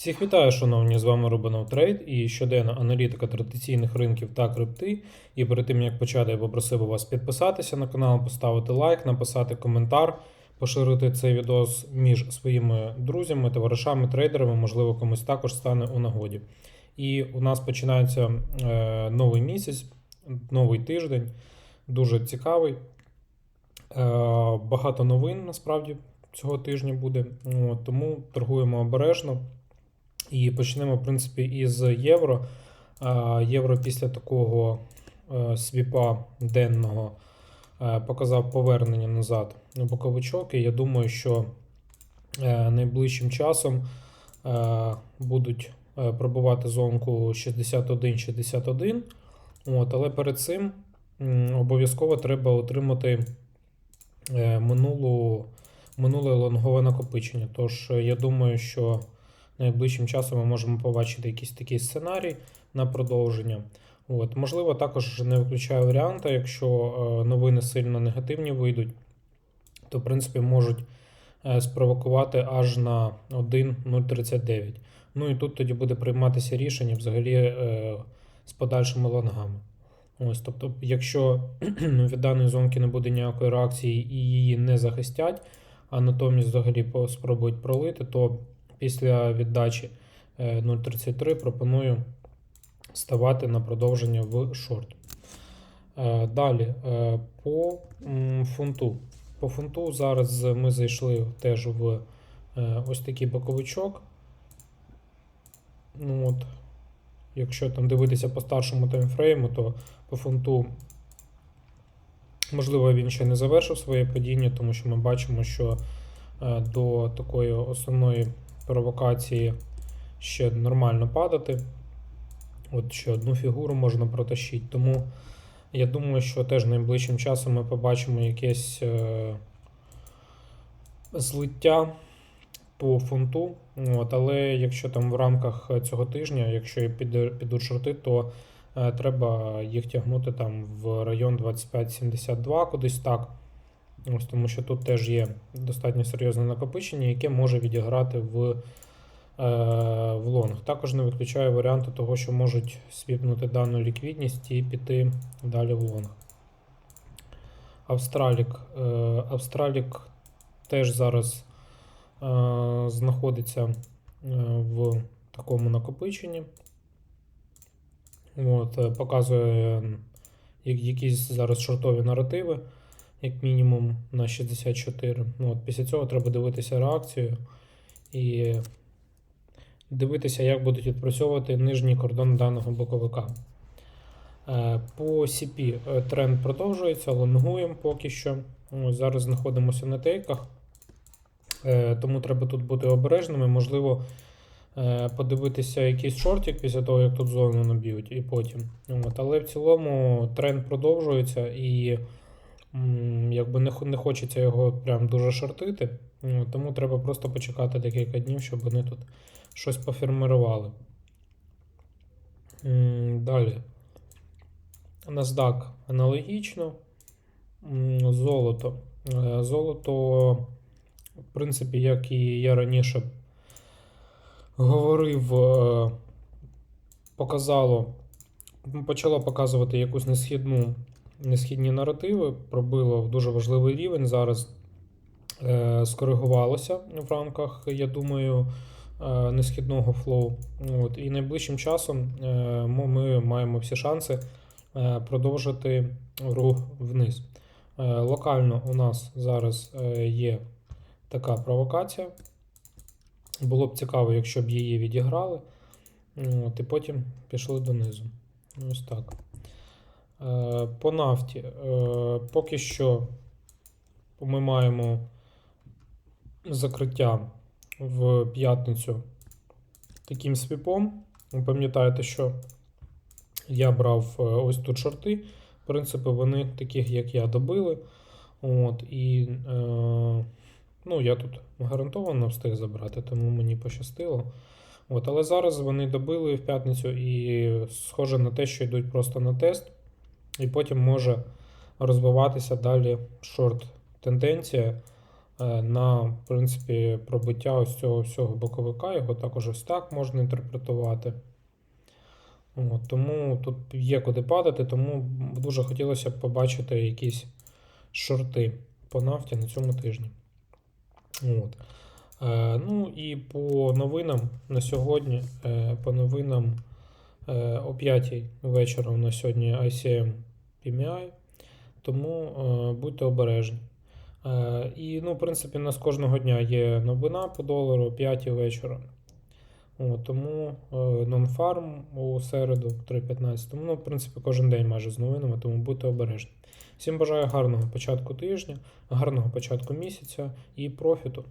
Всіх вітаю, шановні, з вами Рубанов Трейд і щоденна аналітика традиційних ринків та крипти. І перед тим як почати, я попросив вас підписатися на канал, поставити лайк, написати коментар, поширити цей відос між своїми друзями, товаришами, трейдерами, можливо, комусь також стане у нагоді. І у нас починається е, новий місяць, новий тиждень, дуже цікавий. Е, багато новин насправді цього тижня буде, От, тому торгуємо обережно. І почнемо, в принципі, із євро. Євро після такого е, свіпа денного е, показав повернення назад на боковичок. І я думаю, що е, найближчим часом будуть пробувати зонку 61-61. От, але перед цим обов'язково треба отримати минулу, минуле лонгове накопичення. Тож я думаю, що найближчим часом ми можемо побачити якийсь такий сценарій на продовження. От. Можливо, також не виключаю варіанти, якщо е, новини сильно негативні вийдуть, то в принципі можуть е, спровокувати аж на 1.039. Ну і тут тоді буде прийматися рішення взагалі е, з подальшими лонгами. Ось, тобто, якщо від даної зонки не буде ніякої реакції і її не захистять, а натомість взагалі спробують пролити, то після віддачі е, 0.33 пропоную ставати на продовження в шорт. Е, Далі е, по фунту. По фунту зараз ми зайшли теж в е, ось такий боковичок. Ну от, Якщо там дивитися по старшому таймфрейму, то по фунту, можливо, він ще не завершив своє падіння, тому що ми бачимо, що е, до такої основної провокації ще нормально падати. От ще одну фігуру можна протащити. Тому я думаю, що теж найближчим часом ми побачимо якесь е, злиття по фунту. От, але якщо там в рамках цього тижня, якщо підуть шорти, то е, треба їх тягнути там в район 25-72, кудись так. Ось тому що тут теж є достатньо серйозне накопичення, яке може відіграти в, е, в лонг. Також не виключаю варіанту того, що можуть свіпнути дану ліквідність і піти далі в лонг. Австралік. Е, Австралік теж зараз е, знаходиться в такому накопиченні. От, показує якісь зараз шортові наративи як мінімум на 64. Ну, от після цього треба дивитися реакцію і дивитися, як будуть відпрацьовувати нижній кордон даного боковика. Е, По CP е, тренд продовжується, лонгуємо поки що. Зараз знаходимося на тейках, Е, тому треба тут бути обережними. Можливо, подивитися якийсь шортик після того, як тут зону наб'ють, і потім. От, але в цілому тренд продовжується і якби не, не хочеться його прям дуже шортити. Тому треба просто почекати декілька днів, щоб вони тут щось пофірмирували. Далі. NASDAQ аналогічно. Золото. Е, Золото, в принципі, як і я раніше говорив, е, показало, почало показувати якусь несхідну, несхідні наративи, пробило в дуже важливий рівень. Зараз е, скоригувалося в рамках, я думаю, е, несхідного флоу. От, і найближчим часом е, ми маємо всі шанси продовжити рух вниз. Локально у нас зараз є така провокація. Було б цікаво, якщо б її відіграли. От, і потім пішли донизу. Ось так. Е, По нафті. Е, Поки що ми маємо закриття в п'ятницю таким свіпом. Ви пам'ятаєте, що я брав е, ось тут шорти. В принципі, вони таких, як я, добили. От, і е, ну, я тут гарантовано встиг забрати, тому мені пощастило. От, але зараз вони добили в п'ятницю і схоже на те, що йдуть просто на тест, і потім може розвиватися далі шорт тенденція. е, на принципі, пробиття ось цього всього боковика. Його також ось так можна інтерпретувати. От, тому тут є куди падати, тому дуже хотілося б побачити якісь шорти по нафті на цьому тижні. От. Е, ну і по новинам на сьогодні, е, по новинам е, о 5 вечора у нас сьогодні ICM PMI, тому е, будьте обережні. Е, і, ну, в принципі, у нас кожного дня є новина по долару о 5 вечора. От, тому е, нонфарм у середу 3.15. Тому, ну, в принципі, кожен день майже з новинами, тому будьте обережні. Всім бажаю гарного початку тижня, гарного початку місяця і профіту.